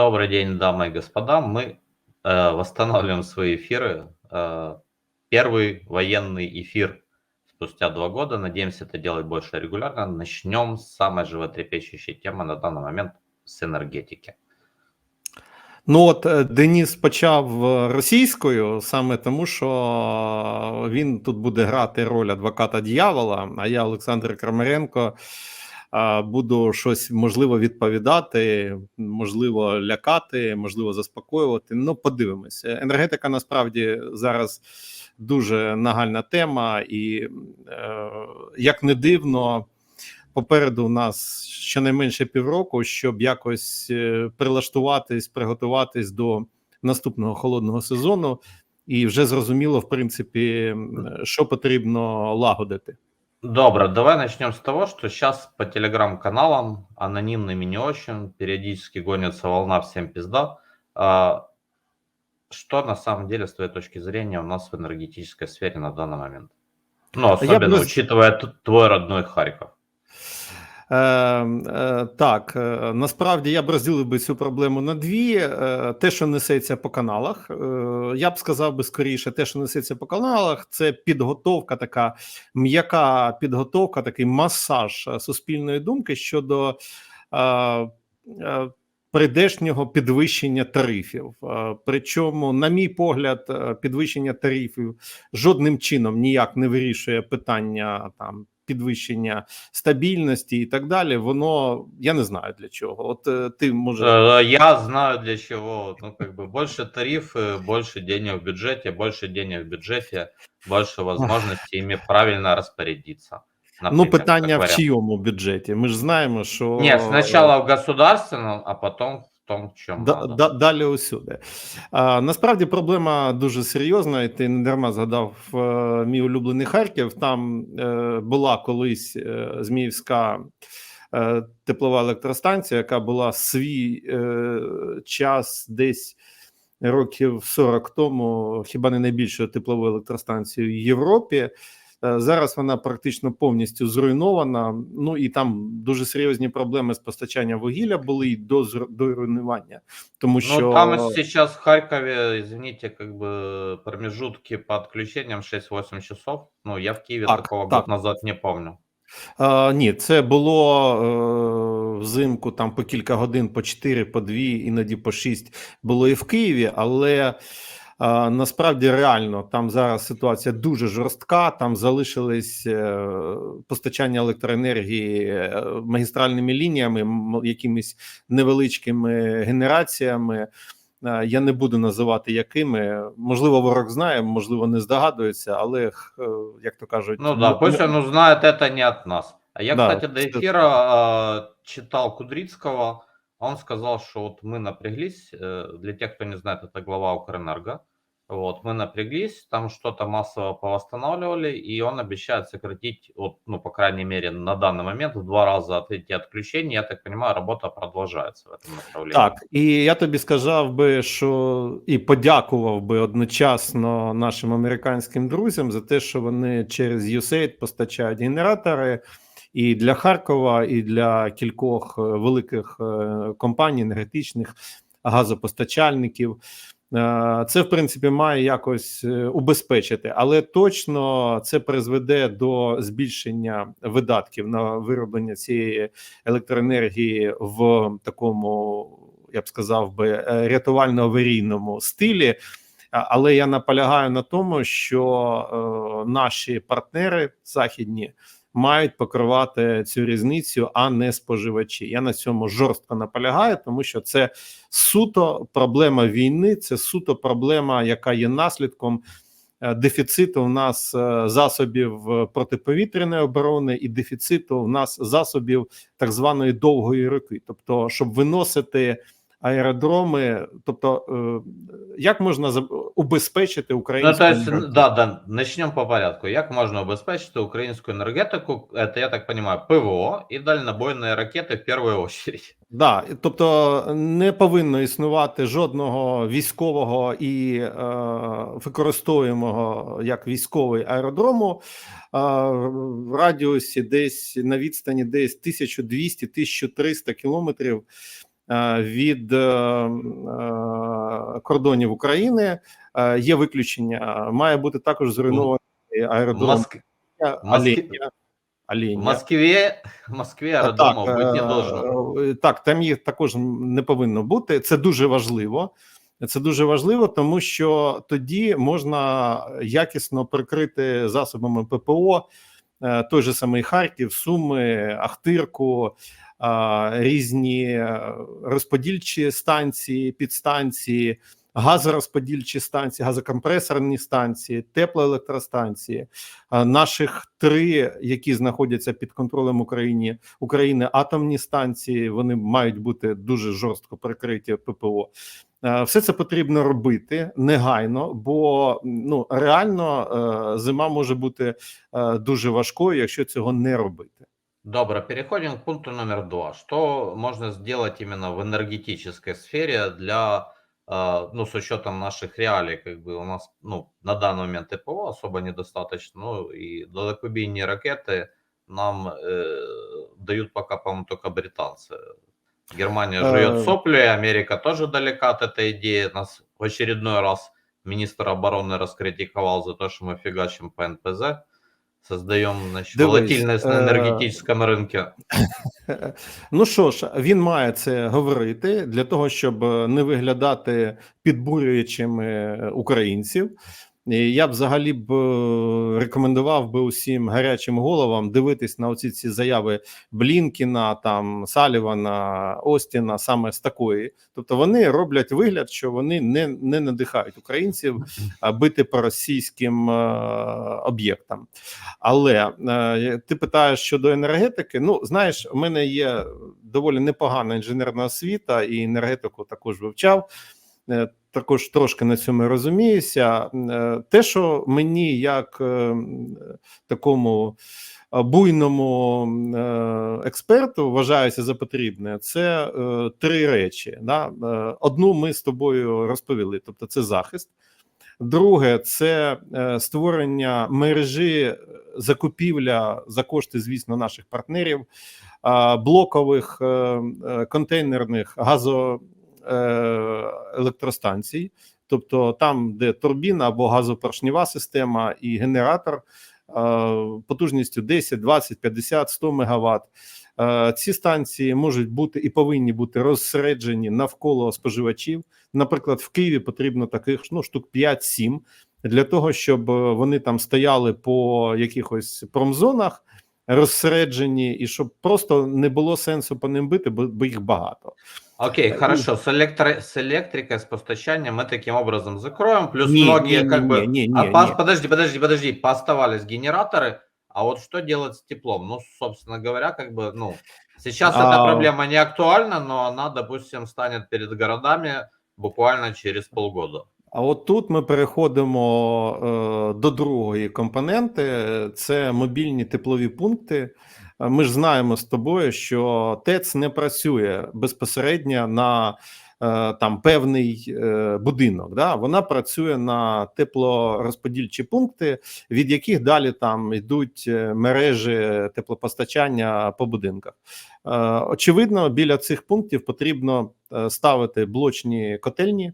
Добрый день, дамы и господа. Мы э, восстанавливаем свои эфиры. Э, первый военный эфир спустя два года. Надеемся это делать больше регулярно. Начнем с самой животрепещущей темы на данный момент с енергетики. Ну от е, Деніс почав е, російською саме тому, що він тут буде грати роль адвоката дьявола, а я, Олександр Крамаренко, е, буду щось можливо відповідати, можливо, лякати, можливо, заспокоювати. Ну, подивимося. Енергетика насправді зараз дуже нагальна тема, і е, як не дивно. Попереду у нас щонайменше півроку, щоб якось е, прилаштуватись, приготуватись до наступного холодного сезону, і вже зрозуміло, в принципі, що потрібно лагодити. Добро, давай начнем с того, что сейчас по телеграм-каналам, анонимным и не очень, периодически гонится волна всем пизда. А, Что на самом деле, с твоей точки зрения, у нас в энергетической сфере на данный момент? Ну, особенно бы- учитывая твой родной Харьков. Е, е, так, е, насправді я б розділив би цю проблему на дві: Е, те, що несеться по каналах, е, я б сказав би скоріше, те, що несеться по каналах, це підготовка, така м'яка підготовка, такий масаж е, суспільної думки щодо е, е, прийдешнього підвищення тарифів. Е, Причому, на мій погляд, е, підвищення тарифів жодним чином ніяк не вирішує питання там підвищення стабільності і так далі. Воно я не знаю для чого. От е, ти може Э, Я знаю для чего. Ну, как бы больше тарифы, больше денег в бюджете, больше денег в бюджете, больше возможностей ими правильно распорядиться. ну Например, питання как в вариант. чийому бюджеті. Ми ж знаємо, що Нет, сначала в государственном, а потом в том, в чем Да, да, далі усюди. А, насправді проблема дуже серйозна, і ти не дарма згадав е, мій улюблений Харків. Там е, була колись е, Зміївська е, теплова електростанція, яка була свій е, час десь років 40 тому, хіба не найбільшою тепловою електростанцією в Європі. Е, Зараз вона практично повністю зруйнована. Ну і там дуже серйозні проблеми з постачанням вугілля були і до до руйнування. Тому що Ну, там сейчас в Харькове, извините, как бы промежутки по отключениям 6-8 часов. Ну, я в Киеве Так, такого так. год назад не помню. А, ні, це було е, взимку там по кілька годин, по 4, по 2, іноді по 6 було і в Києві, але насправді реально там зараз ситуація дуже жорстка. Там залишились е, постачання електроенергії е, магістральними лініями, м- якимись невеличкими генераціями. Е, Я не буду називати якими. Можливо, ворог знає, можливо, не здогадується, але е, як то кажуть, Ну да, пусть он узнает это не от нас. А я, Да, кстати, до кстати. эфира э, читал Кудрицкого. Он сказал, что вот мы напряглись. э, Для тех, кто не знает, это глава Укрэнерго. Вот, мы напряглись, там что-то массово повосстанавливали, и он обещает сократить, вот, ну, по крайней мере, на данный момент в два раза от эти отключения. Я так понимаю, работа продолжается в этом направлении. Так, і я тобі сказав би, що і подякував би одночасно нашим американським друзям за те, що вони через USAID постачають генератори і для Харкова, і для кількох е, великих е, компаній енергетичних газопостачальників. Е, Це в принципі має якось е, убезпечити, але точно це призведе до збільшення видатків на вироблення цієї електроенергії в такому, я б сказав би, е, рятувально-аварійному стилі. Але я наполягаю на тому, що наші партнери західні мають покривати цю різницю, а не споживачі. Я на цьому жорстко наполягаю, тому що це суто проблема війни, це суто проблема, яка є наслідком е, дефіциту в нас е, засобів е, протиповітряної оборони і дефіциту в нас засобів так званої довгої руки. Тобто, щоб виносити аеродроми, тобто, е, як можна убезпечити Ну, українську то есть, да, да, начнем по порядку. Як можна обезпечити українську енергетику? Это, я так понимаю, ПВО і дальнобойні ракети в першу очередь. Да, тобто не повинно існувати жодного військового і е, використовуємого як військовий аеродрому е, в радіусі десь на відстані десь 1200-1300 кілометрів від е, е, кордонів України. Е, Є виключення. Має бути також зруйнований аеродром. Москве- Оленя. в. Москве, в Москве Так, аэродромов не должно. е, Так, там їх також не повинно бути. Це дуже важливо. Це дуже важливо, тому що тоді можна якісно прикрити засобами ППО е, той же самий Харків, Суми, Ахтирку, е, різні е, розподільчі станції, підстанції, газорозподільчі станції, газокомпресорні станції, теплоелектростанції. Наших три, які знаходяться під контролем України, України атомні станції, вони мають бути дуже жорстко прикриті ППО. Все це потрібно робити негайно, бо ну реально е, зима може бути е, дуже важкою, якщо цього не робити. Добро, переходим к пункту номер два. Что можно сделать именно в энергетической сфере для, ну, с учетом наших реалий, как бы у нас, ну, на данный момент ТПО особо недостаточно, ну, и далекобійні ракеты нам э, дают пока, по-моему, только британцы. Германия жует сопли, Америка тоже далека от этой идеи. Нас в очередной раз министр обороны раскритиковал за то, что мы фигачим по НПЗ, создаем, значит, Дивись, волатильность на э, энергетическом рынке. Ну що ж, він має це говорити для того, щоб е, не виглядати підбурюючими е, українців. Я б взагалі б е, рекомендував би усім гарячим головам дивитись на оці ці заяви Блінкіна, там Салівана, Остіна, саме з такої. Тобто вони роблять вигляд, що вони не, не надихають українців бити по російським е, об'єктам. Але е, ти питаєш щодо енергетики. Ну, знаєш, у мене є доволі непогана інженерна освіта, і енергетику також вивчав. Е, Також трошки на цьому розуміюся. Е, Те, що мені, як е, такому буйному експерту, вважається за потрібне, це три речі. Одну ми з тобою розповіли, тобто це захист. Друге, це створення мережі закупівля за кошти, звісно, наших партнерів, блокових контейнерних газо е, електростанцій, тобто там, де турбіна або газопоршнева система і генератор е, потужністю 10, 20, 50, 100 мегаватт. Е, Ці станції можуть бути і повинні бути розсереджені навколо споживачів. Наприклад, в Києві потрібно таких ну, штук 5-7 для того, щоб е, вони там стояли по якихось промзонах розсереджені, і щоб просто не було сенсу по ним бити, бо, бо їх багато. Окей, Э, хорошо. С, электро... с электрикой, с постачанием мы таким образом закроем. Плюс Не, многие не, как не, бы... не, не, а не, пос- не. подожди, подожди, подожди. Пооставались генераторы. А вот что делать с теплом? Ну, собственно говоря, как бы, ну, сейчас эта А- проблема не актуальна, но она, допустим, станет перед городами буквально через полгода. А от тут ми переходимо е, до другої компоненти: це мобільні теплові пункти. Е, Ми ж знаємо з тобою, що ТЕЦ не працює безпосередньо на е, там певний е, будинок. Да? Вона працює на теплорозподільчі пункти, від яких далі там йдуть е, мережі теплопостачання по будинках. Е, очевидно, біля цих пунктів потрібно е, ставити блочні котельні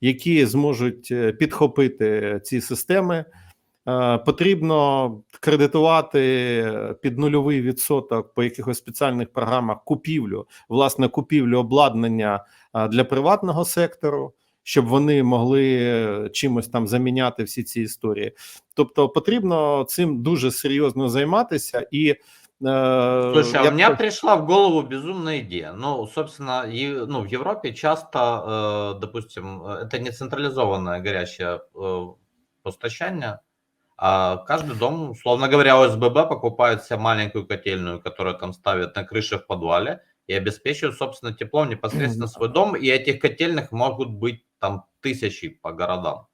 які зможуть е, підхопити ці системи. Е, Потрібно кредитувати під нульовий відсоток по якихось спеціальних програмах купівлю, власне, купівлю обладнання е, для приватного сектору, щоб вони могли е, чимось там заміняти всі ці історії. Тобто, потрібно цим дуже серйозно займатися і. Слушай, а я у меня пришла в голову безумная идея. Ну, собственно, и, ну, в Европе часто, э, допустим, это не централизованное горячее э, постачание, а каждый дом, условно говоря, ОСББ покупает себе маленькую котельную, которую там ставят на крыше в подвале и обеспечивают, собственно, теплом непосредственно свой дом, и этих котельных могут быть там тысячи по городам.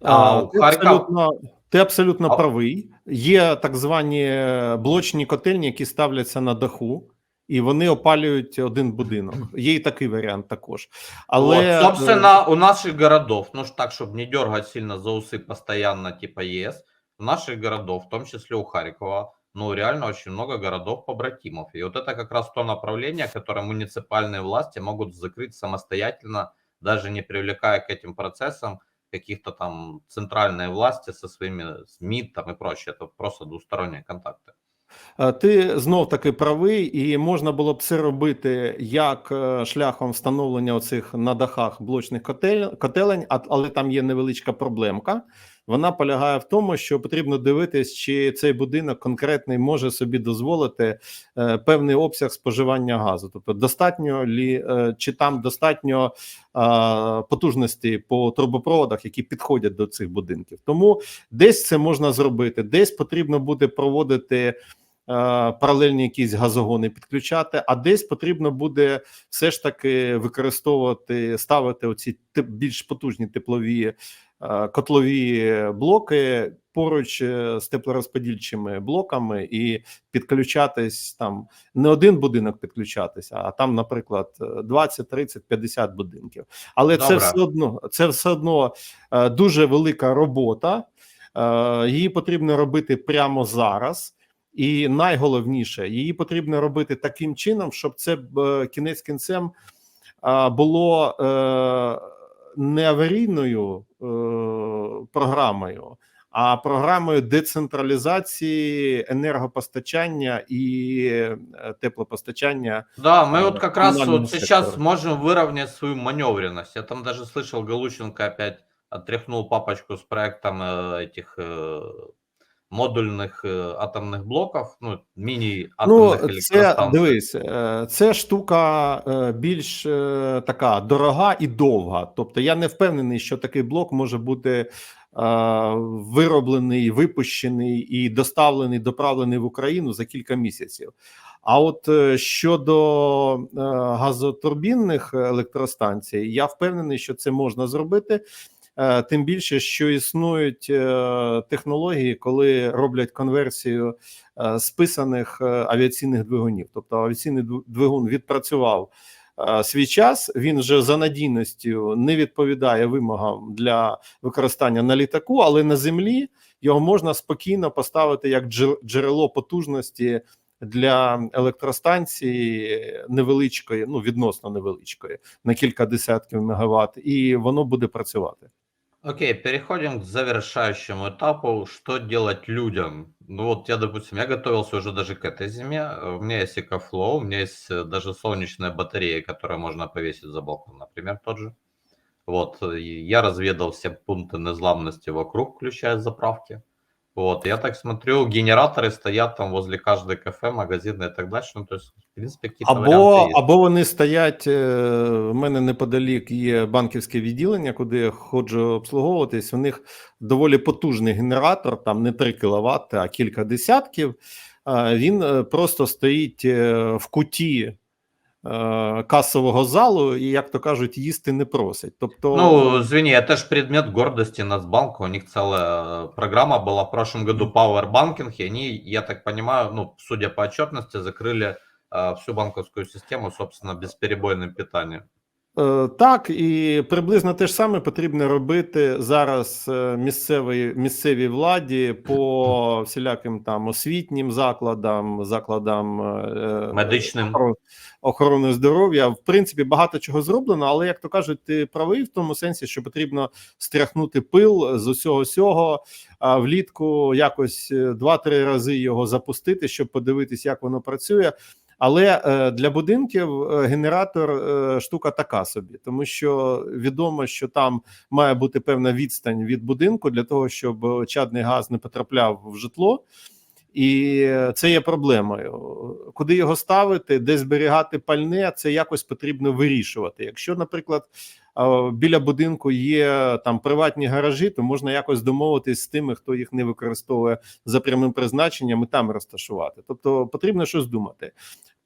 А А, Харкова- абсолютно, ти абсолютно А- правий. Є так звані е, блочні котельні, які ставляться на даху, і вони опалюють один будинок. Є і такий варіант також. Але вот, е, собственно, у наших городов, ну ж так, чтобы не дергать сильно за усы постоянно, типа ЕС, у наших городов, в том числе у Харькова, ну, реально очень много городов-побратимов. И вот это как раз то направление, которое муниципальные власти могут закрыть самостоятельно, даже не привлекая к этим процессам каких-то там центральные власти со своими СМИ там и прочее. Это просто двусторонние контакты. Е, Ти знов таки правий, і можна було б це робити як е, шляхом встановлення оцих на дахах блочних котель- котелень, а- але там є невеличка проблемка. Вона полягає в тому, що потрібно дивитись, чи цей будинок конкретний може собі дозволити е, певний обсяг споживання газу. Тобто, достатньо лі, е, чи там достатньо е, потужності по трубопроводах, які підходять до цих будинків. Тому десь це можна зробити, десь потрібно буде проводити е, паралельні якісь газогони підключати, а десь потрібно буде все ж таки використовувати, ставити оці більш потужні теплові котлові блоки поруч е, з теплорозподільчими блоками і підключатись там не один будинок підключатися, а там, наприклад, е, 20, 30, 50 будинків. Але це все одно це все одно е, дуже велика робота. Е, Її потрібно робити прямо зараз. І найголовніше, її потрібно робити таким чином, щоб це е, кінець кінцем було е, не аварійною е, програмою, а програмою децентралізації енергопостачання і е, теплопостачання. Да, мы э, вот как раз коммунальному вот сейчас сектору. можем выровнять свою маневренность. Я там даже слышал, Галущенко опять отряхнул папочку с проектом э, этих э, модульных э, атомных блоков, ну, мини-атомных Ну, це электростанций. дивись, е, це штука е, більш е, така дорога і довга. Тобто, я не впевнений, що такий блок може бути е, вироблений, випущений і доставлений, доправлений в Україну за кілька місяців. А от е, щодо е, газотурбінних електростанцій, я впевнений, що це можна зробити. Е, Тим більше, що існують е, технології, коли роблять конверсію е, списаних авіаційних двигунів. Тобто авіаційний двигун відпрацював свій час. Він вже за надійністю не відповідає вимогам для використання на літаку, але на землі його можна спокійно поставити як джер- джерело потужності. Для електростанції невеличкої, ну відносно невеличкої, на кілька десятків мегаватт, і воно буде працювати. Окей, переходим к завершающему этапу. Что делать людям? Ну вот я, допустим, я готовился уже даже к этой зиме. Э, У меня есть EcoFlow, у меня есть э, даже солнечная батарея, которую можно повесить за балкон, например, тот же. Вот, э, я разведал все пункты незламности вокруг, включая заправки. Вот, я так смотрю, генераторы стоят там возле каждой кафе, магазина и так дальше. Ну, то есть, в принципе, какие-то Або, або вони стоять. е, В мене неподалік є банківське відділення, куди я ходжу обслуговуватись. У них доволі потужний генератор, там не 3 кВт, а кілька десятків. Е, Він е, просто стоїть е, в куті е, касового залу, і, як то кажуть, їсти не просить. Тобто, Ну, извини, это же предмет гордости Нацбанка. У них целая э, программа была в прошлом году Power Banking, и они, я так понимаю, ну, судя по отчетности, закрыли э, всю банковскую систему, собственно, бесперебойным питанием. Е, Так, і приблизно те ж саме потрібно робити зараз е, місцевій місцевій владі по всіляким там освітнім закладам, закладам е, Медичним. охорони здоров'я. В принципі, багато чого зроблено, але як то кажуть, ти правий в тому сенсі, що потрібно стряхнути пил з усього сього, а влітку якось два-три рази його запустити, щоб подивитись, як воно працює. Але е, для будинків е, генератор е, штука така собі, тому що відомо, що там має бути певна відстань від будинку для того, щоб чадний газ не потрапляв в житло. І це є проблемою. Куди його ставити, де зберігати пальне, це якось потрібно вирішувати. Якщо, наприклад, біля будинку є там приватні гаражі, то можна якось домовитись з тими, хто їх не використовує за прямим призначенням, і там розташувати. Тобто потрібно щось думати.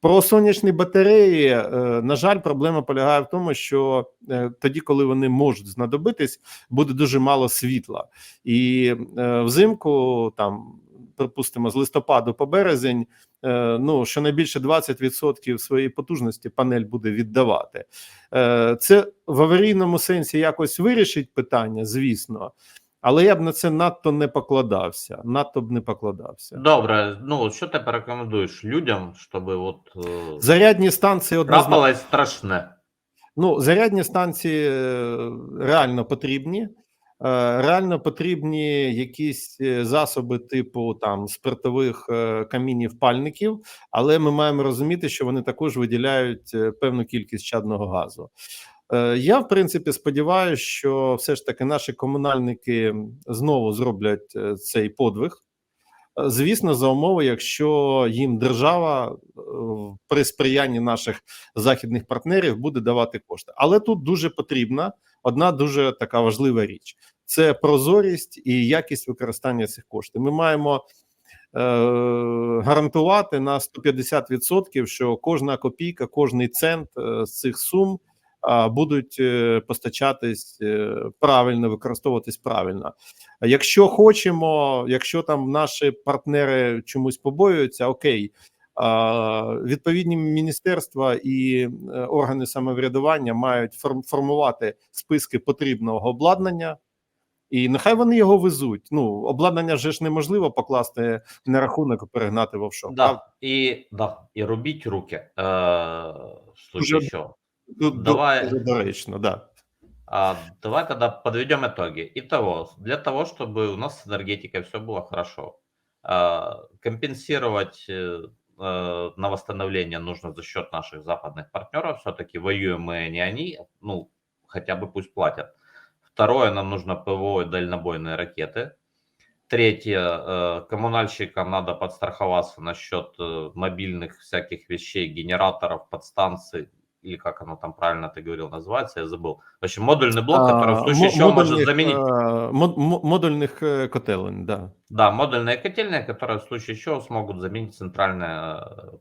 Про сонячні батареї, е, на жаль, проблема полягає в тому, що е, тоді, коли вони можуть знадобитись, буде дуже мало світла, і е, взимку там. Припустимо, з листопаду по березень, е, ну щонайбільше 20% своєї потужності панель буде віддавати. Е, Це в аварійному сенсі якось вирішить питання, звісно, Але я б на це надто не покладався. Надто б не покладався. Добре, ну що ти порекомендуєш людям, щоб от е, Зарядні станції однозначно. страшне? Ну, зарядні станції реально потрібні. Е, Реально потрібні якісь е, засоби типу там спиртових е, камінів пальників, але ми маємо розуміти, що вони також виділяють певну кількість чадного газу. Я, в принципі, сподіваюся, що все ж таки наші комунальники знову зроблять цей подвиг. Е, Звісно, за умови, якщо їм держава е, при сприянні наших західних партнерів буде давати кошти. Але тут дуже потрібна одна дуже така важлива річ: це прозорість і якість використання цих коштів. Ми маємо е, гарантувати на 150%, що кожна копійка, кожний цент з цих сум будуть е, постачатись е, правильно, використовуватись правильно. Якщо хочемо, якщо там наші партнери чомусь побоюються, окей. Відповідні міністерства і е, органи самоврядування мають форм- формувати списки потрібного обладнання, і нехай вони його везуть. Ну, обладнання вже ж неможливо покласти на рахунок і перегнати в офшор. Да, і, да, і робіть руки. Е, Дуже- чого. Тут давай. доречно, да. А, давай тогда подведем итоги. Итого, для того, чтобы у нас с энергетикой все было хорошо, а, компенсировать э, на восстановление нужно за счет наших западных партнеров. Все-таки воюем мы, а не они. Ну, хотя бы пусть платят. Второе, нам нужно ПВО и дальнобойные ракеты. Третье, э, коммунальщикам надо подстраховаться насчет мобильных всяких вещей, генераторов, подстанций, или как оно там правильно ты говорил называется, я забыл. В общем, модульный блок, который в А, случае мо- чего может заменить... е, мод- мо- модульних е, котелень, да. Да, модульные котельные, которые в случае чего смогут заменить центральное э,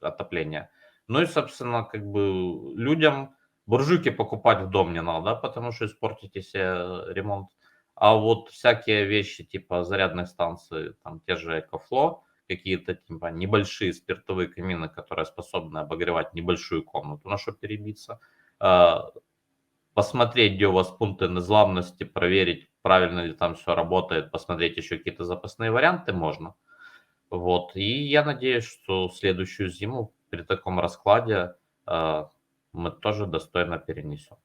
отопление. Ну и, собственно, как бы людям буржуйки покупать в дом не надо, потому что испортите себе ремонт. А вот всякие вещи типа зарядных станций, там те же Экофло, какие-то типа небольшие спиртовые камины, которые способны обогревать небольшую комнату, на что перебиться. э, Посмотреть, где у вас пункты незламности, проверить, правильно ли там все работает, посмотреть еще какие-то запасные варианты можно. Вот. И я надеюсь, что следующую зиму при таком раскладе э, мы тоже достойно перенесем.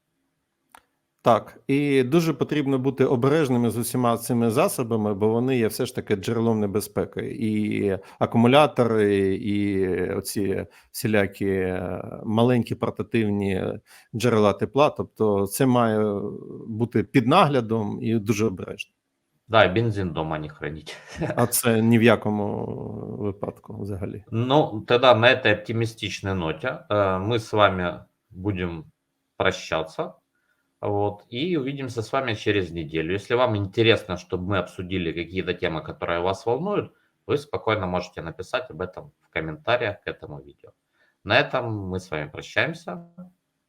Так, і дуже потрібно бути обережними з усіма цими засобами, бо вони є все ж таки джерелом небезпеки. І акумулятори, і оці всілякі е, маленькі портативні джерела тепла. Тобто, це має бути під наглядом і дуже обережно. Да, и бензин дома не хранить. А це ні в якому випадку взагалі. Ну, тогда на этой оптимистичной ноте э, мы с вами будем прощаться. Вот, и увидимся с вами через неделю. Если вам интересно, чтобы мы обсудили какие-то темы, которые вас волнуют, вы спокойно можете написать об этом в комментариях к этому видео. На этом мы с вами прощаемся.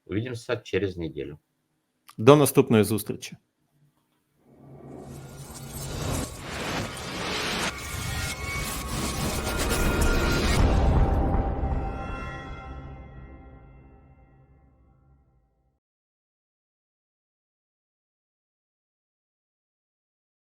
Увидимся через неделю. До наступної зустрічі.